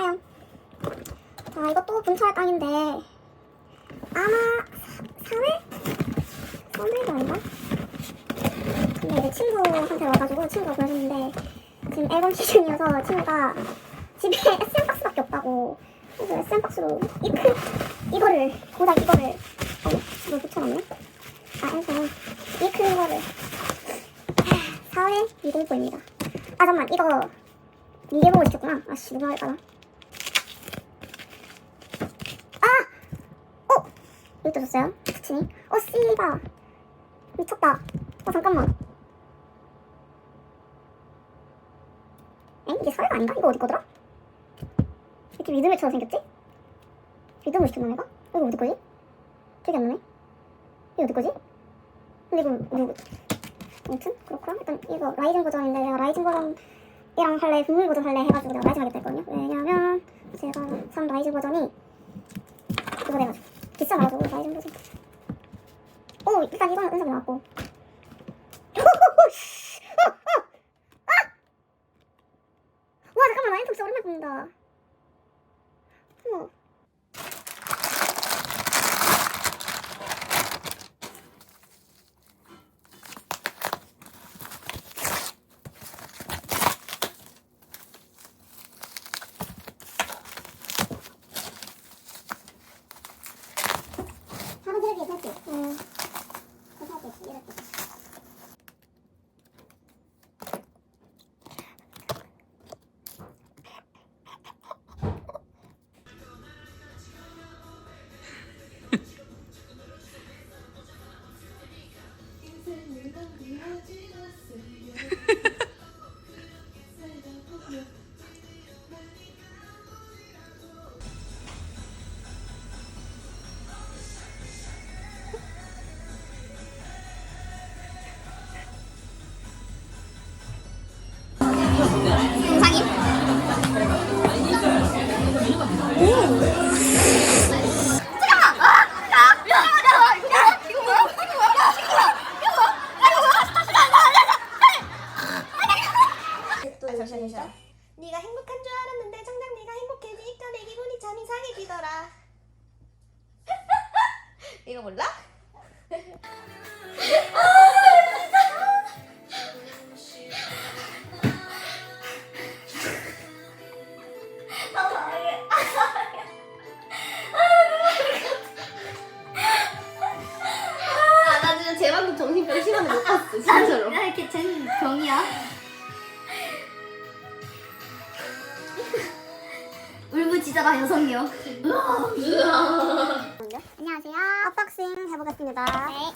하영. 아, 이것도 분차할 땅인데, 아마, 4회? 3회도 아닌가? 근데 이제 친구한테 와가지고 친구가 보여줬는데, 지금 앨범 시즌이어서 친구가 집에 SM박스밖에 없다고. 그래서 SM박스로 이 큰, 이거를, 고작 이거를, 어, 이걸 붙여놨네? 아, 그래서 이 큰 거를. 4회 미공포입니다. 아, 잠깐만, 이거, 미개 보고 시켰구나. 아씨, 누가 할까나? 아! 어! 여기 떠줬어요? 부친이? 어, 씨바. 미쳤다. 어, 잠깐만. 엥? 이게 사회가 아닌가? 이거 어디 거더라? 이렇게 믿음의처럼 생겼지? 믿음을 시켰나 내가? 이거 어디 거지? 기억이 안 나네? 이거 어디 거지? 근데 이거 누구? 아무튼 그렇구나. 일단 이거 라이징 버전인데 내가 라이징 버전이랑 할래, 국물 버전 할래 해가지고 내가 라이징 하겠다 했거든요. 왜냐면 제가 산 라이징 버전이 그거 돼가지고 비싸가지고. 오 일단 이거는 은석이 나왔고. 울부짖어라 여성이요. 안녕하세요. 언박싱 해보겠습니다. 네.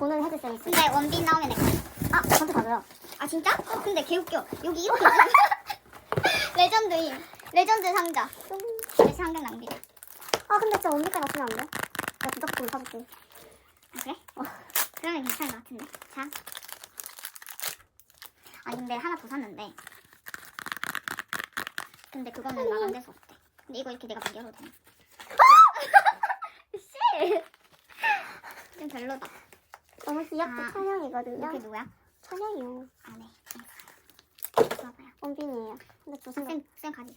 오늘 해줄 수 있어요. 근데 원빈 나오면 내 거야. 아, 저한테 가져요. 아, 진짜? 어, 근데 개웃겨. 여기 이렇게 레전드인. 레전드 상자. 다시 한개 낭비. 아, 근데 진짜 원빈까지 맞추면 안 돼? 나 부적금 사줄게. 아, 그래? 어. 그러면 괜찮을 것 같은데. 자. 아니, 근데 하나 더 샀는데. 근데 그거는 마감돼서 없대. 근데 이거 이렇게 내가 막 열어도 되나? 씨! 좀 별로다. 너무 귀엽고 아, 천영이거든요. 이게 누구야? 천영이요. 아, 네. 봐봐요. 원빈이에요. 근데 저 생각 쌤, 쌤 가지.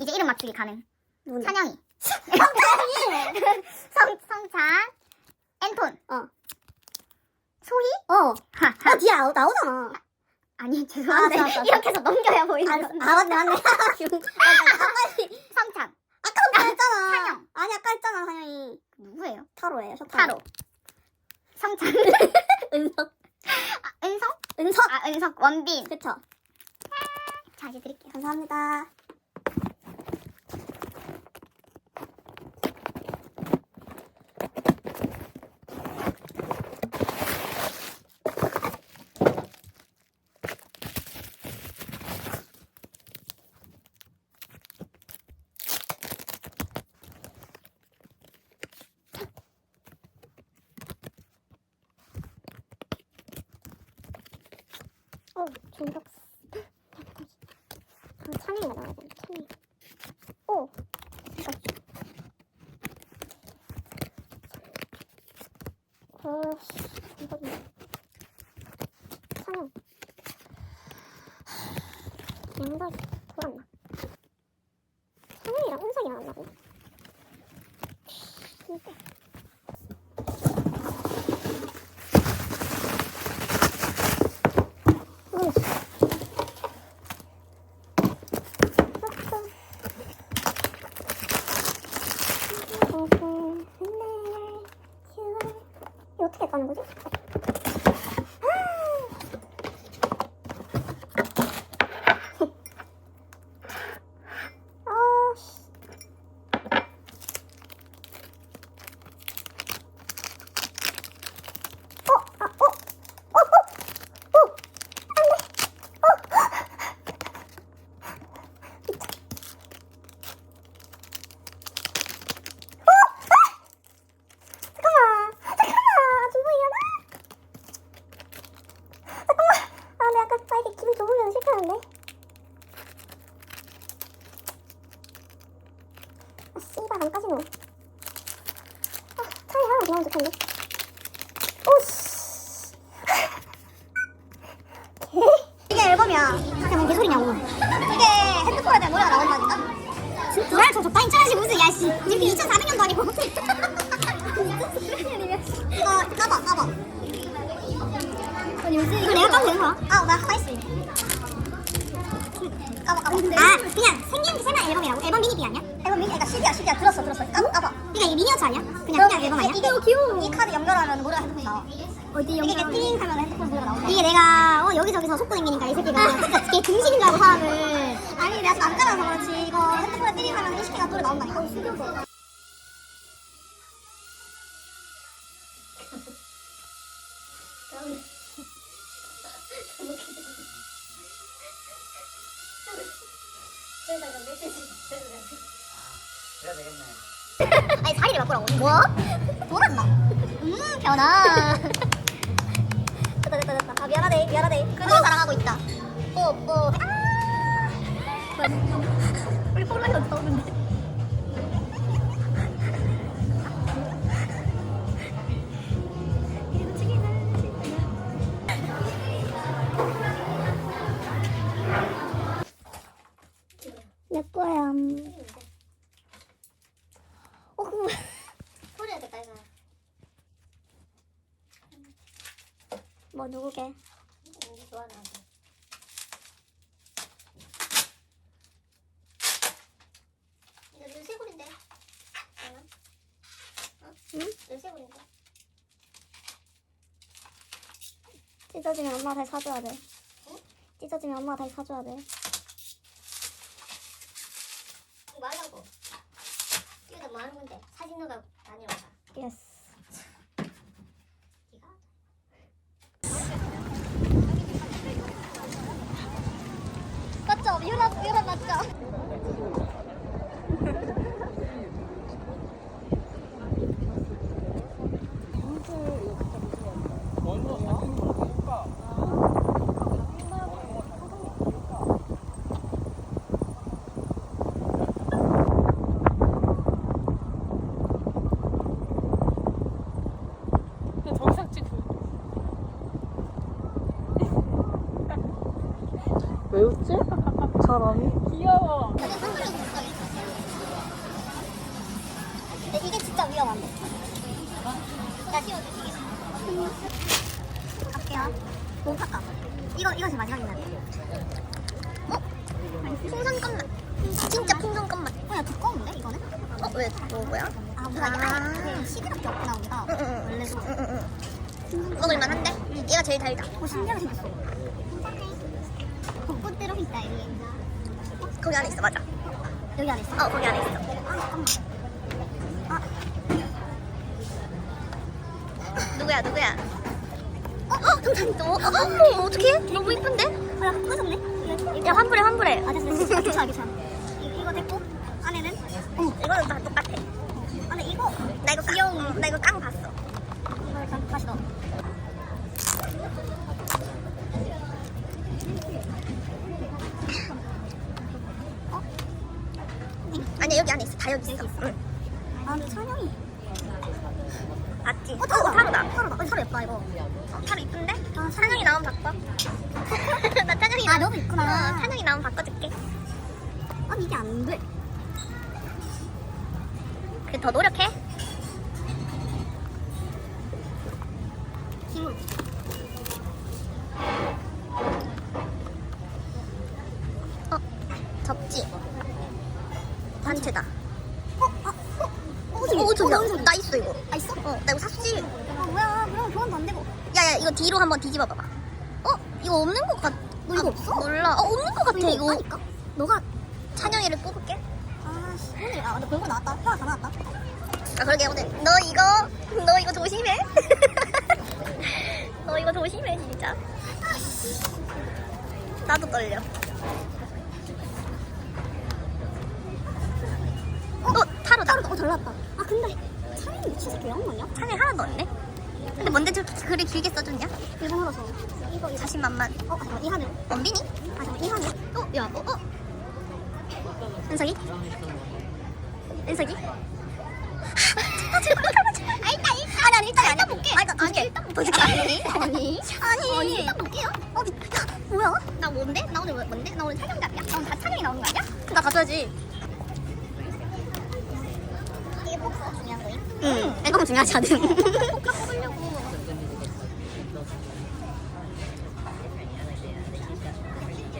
이제 이름 맞추기 가능. 누구? 찬영이. 천영이. 성, 성찬. 앤톤. 어. 소희? 어. 하, 아 뒤에 나오, 나오잖아. 아니, 죄송한데. 알았어, 알았어. 이렇게 해서 넘겨야 보이는 아, 건데. 아 맞네 맞네. 성찬. 아까부터 했잖아. 찬영. 아니 아까 했잖아 찬영이. 누구예요? 타로예요. 저 타로. 성찬. 은석. 아, 은성? 은석. 아, 은석. 원빈. 그쵸. 자, 이제 드릴게요. 감사합니다. 어, 중독. 그 찬이가 나와야 돼. 찬이. 오. 이거. 어, 이거. 양발 돌았나? 아, 씨발, 안 까지노. 아, 차라리 하나 더 하면 좋겠네. 오씨. 이게 앨범이야. 그냥 개소리냐고. 이게 핸드폰에 대한 노래가 나온다니까? 진짜? 뭐야, 저 적당히 쳐야지, 무슨, 야, 씨. 지금 2004년도 아니고. 이거 까봐, 까봐. 아니, 요새 이거 내가 까면 되는 거야? 아, 나 하나 있어. 까봐, 까봐. 아, 그냥 생긴 게 세면 앨범이라고? 앨범 미니비 아니야? 앨범 미니, 그러니까 CD야, CD야. 들었어, 들었어. 까봐, 까봐. 그러니까 이게 미니어처 아니야? 그냥 그냥 앨범 아니야? 이게 귀여워. 이 카드 연결하면 노래가. 어디 연결? 이게 띵 하면 나와. 이게 내가 어, 여기저기서 속고 다니니까 이 새끼가 진짜 걔 등신인 줄 알고 사람을. 아니 내가 안 깔아서 그렇지. 이거 핸드폰에 띵 하면 이 새끼가 노래 나온다니까. 어, 숨겨서. 그래야 되겠네. 아니 자리를 바꾸라고. 뭐? 돌았나? 음 변화. 됐다 됐다. 아 미안하대 미안하대. 그도 사랑하고 있다. 뽀뽀. 아. 우리 폴라이 어디 나오는데? 내 거야. 어 그거 소리야 됐다 이거. 뭐, 누구게? 좋아하는 거. 이거 눈쇠고리인데. 잠깐만. 어? 응? 눈쇠고리인데. 찢어지면 엄마가 다시 사줘야 돼. 찢어지면 엄마가 다시 사줘야 돼. 이거 뭐 하려고? 이거 뭐 하는 건데? 사진 넣어가 다니러 가. 예스. 네가? 맞죠? 유럽 유럽 맞죠? 그냥 정상 찍고. 왜 웃지? 사람이? 귀여워. 근데 이게 진짜 위험한데. 갈게요. 할까? 이거 이것이 같아. 어? 풍선 껌맛. 진짜 풍선 껌맛. 어, 야 두꺼운데 이거는? 어 왜? 뭐 뭐야? 아 뭐가 아니 그냥 시드럽게 없구나 우리가. 원래도. 먹을만한데? 얘가 제일 달다. 어 신기하게 생겼어. 벚꽃대로 있다 여기. 거기 안에 있어 맞아. 여기 안에 있어? 어 거기 안에 있어. 아 잠깐만. 누구야 누구야? 어? 어? 감사합니다. 어? 어? 어떡해? 너무 이쁜데? 어, 야 꺼졌네? 야 환불해 환불해. 아 됐어 됐어. 괜찮아 괜찮아. 이- 이거 됐고 안에는? 어 이거는 다 똑같아. 접지 단체다 어? 아, 어? 어, 저기, 어, 저기야. 나 있어, 이거. 아, 있어? 어, 나 이거 샀지. 아, 뭐야. 그럼 교환도 안 되고. 야, 야, 이거 뒤로 한번 뒤집어 봐봐. 어? 이거 없는 것 같... 너 이거 없어? 몰라. 어, 없는 것 같아, 이거. 없다니까? 너가... 찬영이를 뽑을게. 아, 씨. 오늘, 아, 나 별거 나왔다. 표가 다 나왔다. 아, 그러게, 오늘. 너 이거, 너 이거 조심해. 너 이거 조심해, 진짜. 나도 떨려. 어, 타로다. 타로다. 어, 잘 나왔다. 아, 근데 찬이 미친 새끼 왜안 맞냐? 찬이 하나도 없네. 근데 뭔데 저렇게 글을 길게 써줬냐? 일본어라서. 이거, 이거. 자신만만. 어, 잠깐, 이 하늘. 원빈이? 아, 잠깐, 이 하늘. 어, 야, 어, 어. 현석이? 은석이? 아 일단 일단 아니 아니 일단 일단 볼게. 아 일단 볼게. 일단 볼게. 아니 아니 아니 아니 일단 볼게요. 어디 야, 뭐야? 나 뭔데? 나 오늘 뭔데? 나 오늘 촬영갑이야? 나 오늘 다 촬영이 나오는 거 아니야? 나 가져야지. 이게 뭐가 중요한 거임? 응. 앨범은 중요하지 않음.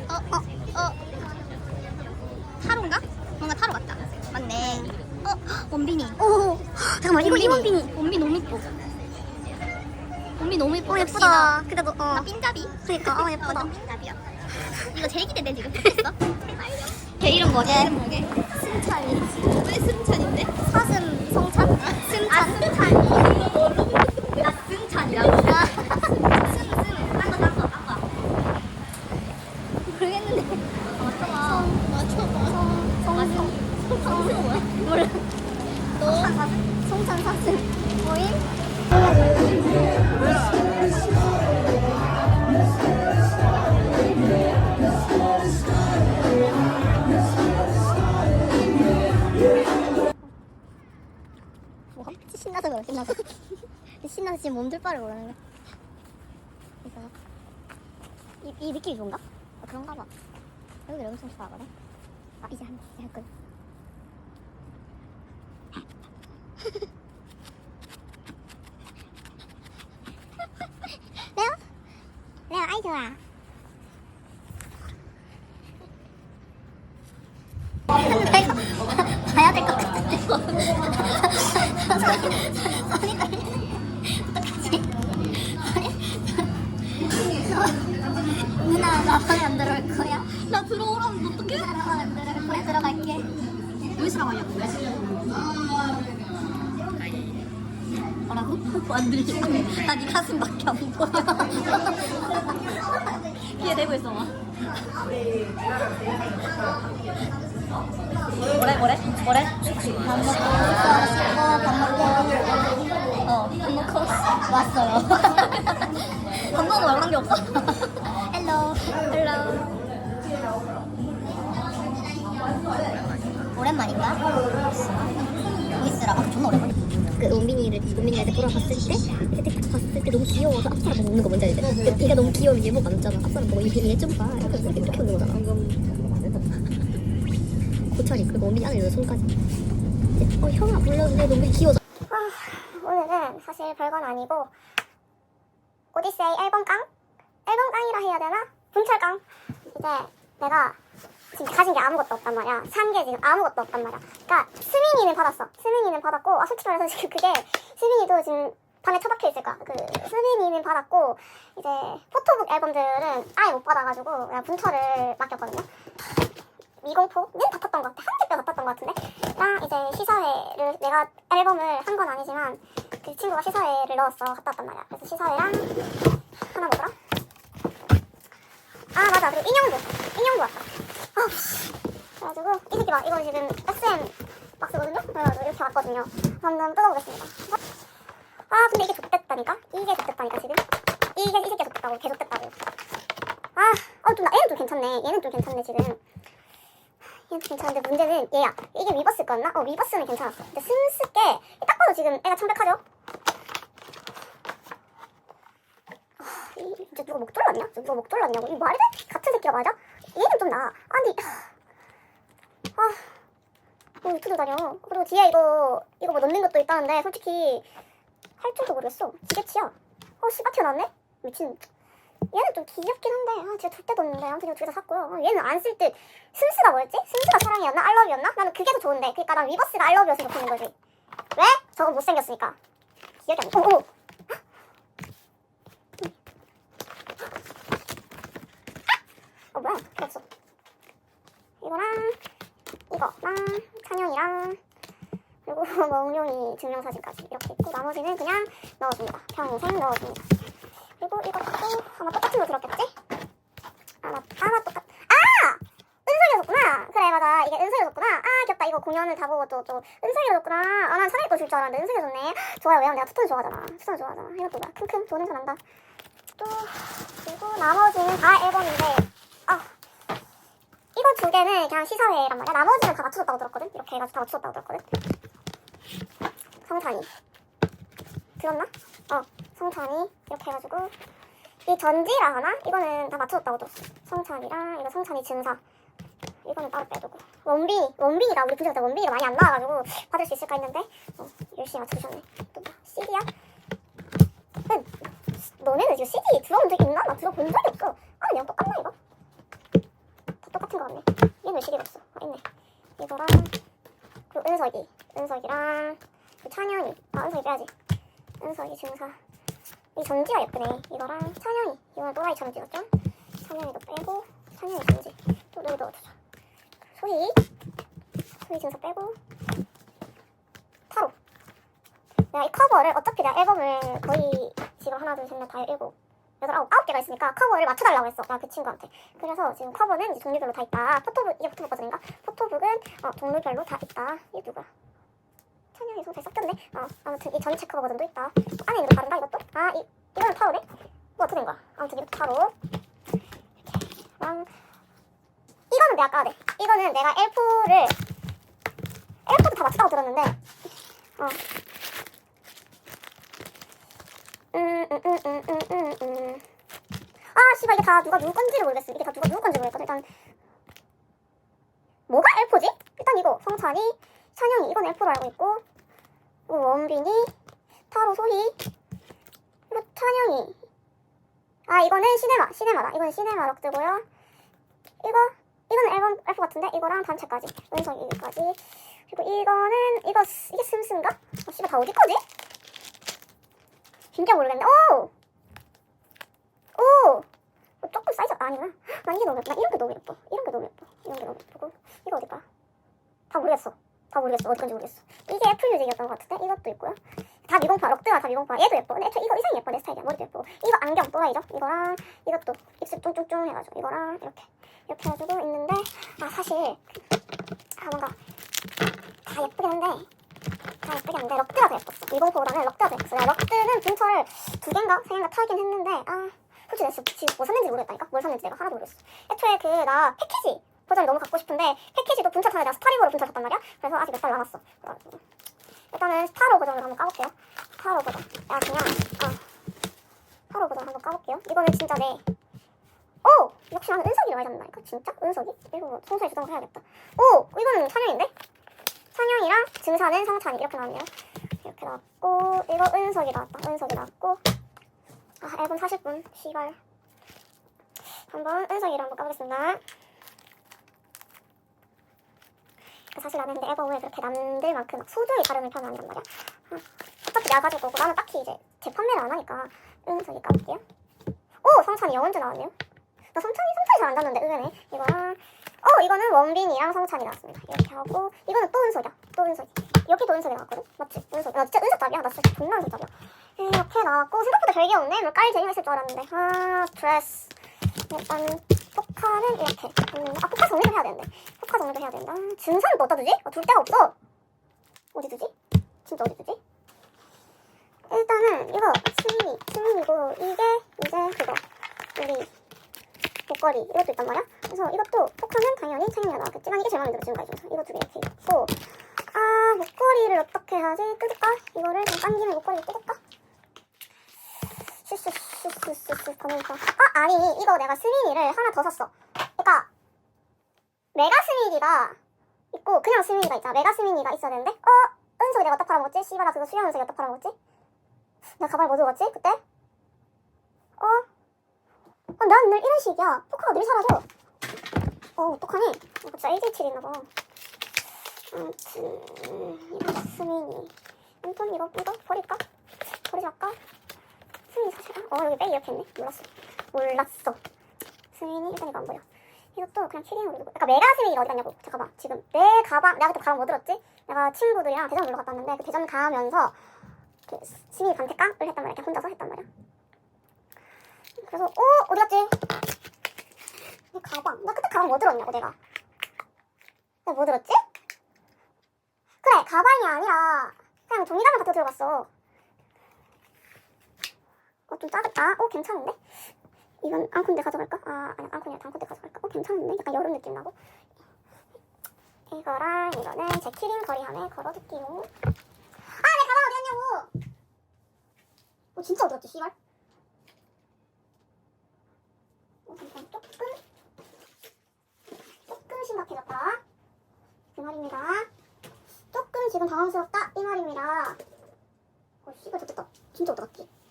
어, 어, 어. 타로인가? 뭔가 타로 같다. 맞네. 어, 원빈이. 오, 잠깐만, 이거 이 원빈이. 원빈 너무 이뻐. 원빈 너무 이뻐. 어, 예쁘다. 그래도, 어. 나 핀잡이. 그니까, 어, 예쁘다. 나 핀잡이야. 이거 제일 기대돼, 지금. 됐어? 걔 이름 뭐게? 이름 뭐게? 승찬이. 왜 승찬인데? 사슴? 승찬. 아, 승찬이. 나 승찬이라고? 아, 승, 승. 딴 거, 딴 거, 딴 거. 모르겠는데. 맞춰봐. 맞춰봐. 성, 성, 성, 성, 뭐야? 몰라. 너 송찬 사슴 뭐임? 그래 신나서. 신나서 지금 몸둘 바를 모르는 거야. 그래서 이, 이 느낌이 좋은가? 아, 그런가 봐. 여기를 엄청 좋아하거든. 아 이제 한 이제 할 거야 레오? 레오 아이 좋아. 봐야 될 것 같은데 손이 떨려 어떡하지 누나 나 방에 안 들어올 거야? 나 들어오라면 어떡해? 들어가면 안 들어올 거야? 들어갈게 여기서 나가냐고 뭐라고? 안 들려 나네 가슴밖에 안 보여 귀에 대고 있어 봐 뭐래 뭐래 뭐래 밥 먹고 밥 먹고 어밥 먹고 왔어요 밥 먹고 말고 한게 없어 헬로 헬로 오랜만인가? 보이스라 아 존나 오랜만이야 그 원빈이를 원빈이가 내 보러 봤을 때 그때 딱 봤을 때 너무 귀여워서 앞사람 웃는 거 뭔지 알지? 그 얘가 너무 귀여우면 얘 목 안 웃잖아 앞사람 보고 얘좀봐 이렇게 이렇게 이렇게 웃는 거잖아 고철이 그리고 원빈이 있는 손까지 이제 어 형아 불렀는데 너무 귀여워서 아, 오늘은 사실 별건 아니고 오디세이 앨범 깡? 앨범 깡이라 해야 되나? 분철 깡. 이제 내가 지금 가진 게 아무것도 없단 말이야. 산 게 지금 아무것도 없단 말이야. 그러니까 스밍이는 받았어. 스밍이는 받았고 아 솔직히 말해서 지금 그게 스밍이도 지금 밤에 처박혀 있을 거야. 그 스밍이는 받았고 이제 포토북 앨범들은 아예 못 받아가지고 그냥 분철을 맡겼거든요. 미공포는 받았던 것 같아. 한 집도 받았던 것 같은데. 나 이제 시사회를 내가 앨범을 한 건 아니지만 그 친구가 시사회를 넣었어. 갔다 왔단 말이야. 그래서 시사회랑 하나 뭐더라? 아 맞아. 그리고 인형도 인형도 왔다. 아 그래가지고 이 새끼 봐. 이거 지금 SM 박스거든요. 그래가지고 이렇게 왔거든요. 한번 뜯어보겠습니다. 아 근데 이게 좋댔다니까? 이게 좋댔다니까 지금? 이게 이 새끼가 좋댔다고 개 좋댔다고. 아, 어, 좀, 나- 얘는 좀 괜찮네. 얘는 좀 괜찮네, 지금. 좀 괜찮은데 문제는 얘야. 이게 위버스 거였나? 어, 위버스는 괜찮았어. 근데 스스께 딱 봐도 지금 애가 창백하죠? 아, 이, 진짜 누가 목 졸랐냐? 누가 목 졸랐냐고. 이 말이 돼? 같은 새끼가 맞아? 얘는 좀 나아. 아니, 아, 뭐 유튜브 다녀. 그리고 뒤에 이거, 이거 뭐 넣는 것도 있다는데, 솔직히, 할 줄도 모르겠어. 지게치야. 어, 씨바 튀어나왔네? 미친. 얘는 좀 귀엽긴 한데 아 진짜 줄 데도 없는데 아무튼 이거 두개다 샀고요 어, 얘는 안쓸듯 순수가 뭐였지? 순수가 사랑이었나? 알러뷰였나? 나는 그게 더 좋은데 그니까 난 위버스가 알러뷰였으면 좋겠는 거지 왜? 저건 못생겼으니까 기억이 안 나. 어, 어. 어 뭐야 필요 없어 이거랑 이거랑 찬영이랑 그리고 뭐 응용이 증명사진까지 이렇게 있고 나머지는 그냥 넣어줍니다 평생 넣어줍니다 그리고 이것도 아마 똑같은 거 들었겠지? 아마 아마 똑같 아 은솔이었구나 그래 맞아 이게 은솔이었구나 아 귀엽다 이거 공연을 다 보고 또또 은솔이었구나 아난 차라리 거줄 줄 알았는데 은솔이었네 좋아요 왜냐면 내가 투톤 좋아하잖아 투톤 좋아하잖아 이것도 뭐야 킁킁 좋은 냄새 난다 또 그리고 나머지는 다 앨범인데 아 이거 두 개는 그냥 시사회란 말이야. 나머지는 다 맞춰줬다고 들었거든. 이렇게 해가지고 다 맞춰줬다고 들었거든. 성찬이. 들었나? 어, 성찬이. 이렇게 해가지고. 이 전지라 하나? 이거는 다 맞춰줬다고 들었어. 성찬이랑 이거 성찬이 증사. 이거는 따로 빼두고. 원빈이, 원빈이가 우리 분석자 원빈이가 많이 안 나와가지고 받을 수 있을까 했는데 어, 열심히 맞춰주셨네. 또 뭐, CD야? 너네는 지금 CD 들어본 적 있나? 나 들어본 적이 없어. 아, 그냥 똑같나 이거? 다 똑같은 거 같네. 얘는 왜 CD가 없어? 아, 있네. 이거랑 그 은석이, 은석이랑 그 찬현이. 아, 은석이 빼야지. 은석이 증사. 이 전지가 예쁘네. 이거랑 찬현이. 이거는 또라이 전지였죠? 찬현이도 빼고 찬현이 전지. 또 여기 넣어주자. 소희. 소희 증사 빼고 타로. 내가 이 커버를 어차피 내가 앨범을 거의 지금 하나 둘 셋 넷 다 일곱 여덟 아홉 아홉 개가 있으니까 커버를 맞춰달라고 했어 나 그 친구한테 그래서 지금 커버는 이제 종류별로 다 있다 포토북 이게 포토북 버전인가 포토북은 어, 종류별로 다 있다 이게 누구야 찬영이 손잘 섞였네 어 아무튼 이 전체 커버 버전도 있다. 안에 있는 거 다른가 이것도? 아 이, 이거는 타로네? 뭐 어떻게 된 거야? 아무튼 이것도 타로. 이렇게 랑. 이거는 내가 까야 돼. 이거는 내가 L4를 L4도 다 맞췄다고 들었는데. 어. 음, 음, 음, 음, 음, 음, 음. 아, 씨발, 이게 다 누가 누구 건지를 모르겠어. 이게 다 누가 누구 건지 모르겠거든. 일단, 뭐가 L4지? 일단 이거, 성찬이, 찬영이, 이건 L4로 알고 있고, 이거 원빈이, 타로 소희, 이거 찬영이. 아, 이거는 시네마, 시네마다. 이거는 시네마 럭드고요. 이거, 이거는 앨범 L4 같은데? 이거랑 단체까지. 은석이까지. 그리고 이거는, 이거, 스- 이게 슴슴인가? 아, 씨발, 다 어디 거지? 진짜 모르겠네. 오! 오! 어, 조금 사이즈가 아니구나. 난 이게 너무 예뻐. 난 이런 게 너무 예뻐. 이런 게 너무 예뻐. 이런 게 너무 예쁘고. 이거 어딜까? 다 모르겠어. 다 모르겠어. 어디 건지 모르겠어. 이게 애플 뮤직이었던 것 같은데? 이것도 있고요. 다 미공파. 럭드가 다 미공파. 얘도 예뻐. 애초에 이거 이상이 예뻐. 내 스타일이야. 머리도 예쁘고. 이거 안경 또라이죠? 이거랑 이것도 입술 뚱뚱뚱 해가지고. 이거랑 이렇게. 이렇게 해가지고 있는데. 아, 사실. 아, 뭔가. 다 예쁘긴 한데. 다 예쁘긴 한데 럭드가 더 예뻤어. 미공포보다는 럭드가 더 예뻤어. 럭드는 분철을 두 개인가 세 개인가 타긴 했는데 아 솔직히 내가 지금 뭐 샀는지 모르겠다니까. 뭘 샀는지 내가 하나도 모르겠어. 애초에 그 나 패키지 버전이 너무 갖고 싶은데 패키지도 분철 타서 내가 스타리버로 분철 샀단 말이야. 그래서 아직 몇 달 남았어. 그래가지고 일단은 스타로 버전으로 한번 까볼게요. 스타로 버전. 야 그냥 아 스타로 버전 한번 까볼게요. 이거는 진짜 내 오! 역시 나는 은석이를 많이 잡는다니까 진짜? 은석이? 이거 송사에 주던 거 해야겠다. 오! 이거는 찬영인데? 찬영이랑 증사는 성찬이 이렇게 나왔네요. 이렇게 나왔고 이거 은석이 나왔다. 은석이 나왔고 아 앨범 40분 시발 한번 은석이를 한번 까보겠습니다. 그 사실 나는 근데 앨범을 그렇게 남들만큼 막 소중히 편은 아니란 말이야. 아, 어차피 내가 가지고 오고 나는 딱히 이제 재판매를 안 하니까 은석이 까볼게요. 오 성찬이 영원주 나왔네요. 나 성찬이 성찬이 잘안 잡는데 의외네. 이거랑 어 이거는 원빈이랑 성찬이 나왔습니다. 이렇게 하고 이거는 또 은석이야. 또 은석이. 여기도 은석이 나왔거든. 맞지? 은석. 나 진짜 은석답이야. 나 진짜 존나 은석답이야. 이렇게 나왔고 생각보다 별게 없네. 뭐깔 재미가 있을 줄 알았는데. 아 드레스. 일단 포카는 이렇게. 음, 아 포카 정리도 해야 되는데. 포카 정리도 해야 된다. 증상은 또 어디다 두지? 아, 둘 데가 없어. 어디 두지? 진짜 어디 두지? 일단은 이거 스미니 스미니고 이게 이제 그거 우리 목걸이 이것도 있단 말이야. 그래서 이것도 포카는 당연히 챙겨 나왔겠지. 난 이게 제일 마음에 들어 지금까지 중에서 이거 두 개 이렇게 있고 아 목걸이를 어떻게 하지? 뜯을까? 이거를 좀딴 김에 목걸이를 뜯을까? 슈슈슈슈슈슈 검은파 아 아니 이거 내가 스미니를 하나 더 샀어. 그러니까 메가 스미니가 있고 그냥 스미니가 있잖아. 메가 스미니가 있어야 되는데 어 은석이 내가 어디다 팔아먹었지? 씨발 나 그거 수영 은석이 어디다 팔아먹었지? 내가 가방에 뭐 들어갔지? 그때? 어? 어, 난 늘 이런 식이야. 포카가 늘 사라져. 어, 어떡하니? 어, 진짜 ADHD인가봐. 아무튼, 이거 스미니. 아무튼 이거, 이거 버릴까? 버리지 말까? 어, 여기 빼 이렇게 했네. 몰랐어. 몰랐어. 스미니, 일단 이거 안 버려. 이것도 그냥 키링으로 두고. 그러니까 메가 스미니가 어디 갔냐고. 잠깐만. 지금 내 가방, 내가 그때 가방 뭐 들었지? 내가 친구들이랑 대전 놀러 갔다 왔는데 그 대전 가면서 그 스미니 반태깡을 했단 말이야. 그냥 혼자서 했단 말이야. 그래서 어 어디 갔지? 내 가방. 나 그때 가방 뭐 들었냐고 내가. 내가 뭐 들었지? 그래 가방이 아니라 그냥 종이가방 갖다 들고 갔어. 어좀 작았다. 어 괜찮은데? 이건 앙콘데 가져갈까? 아 아니 앙콘이 아니라 단콘데 가져갈까? 어 괜찮은데? 약간 여름 느낌 나고. 이거랑 이거는 제 키링 거리함에 걸어둘게요. 아, 내 가방 어디 갔냐고! 어, 진짜 어디 갔지, 씨발? 어, 잠깐, 조금, 조금 심각해졌다. 그 말입니다. 조금 지금 당황스럽다, 이 말입니다. 어, 씨발, 좋겠다. 진짜 어디 갔지?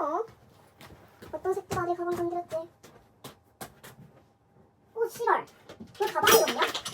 어? 어떤 새끼가 내 가방 건드렸지? 오, 씨발. 그 가방이 없냐?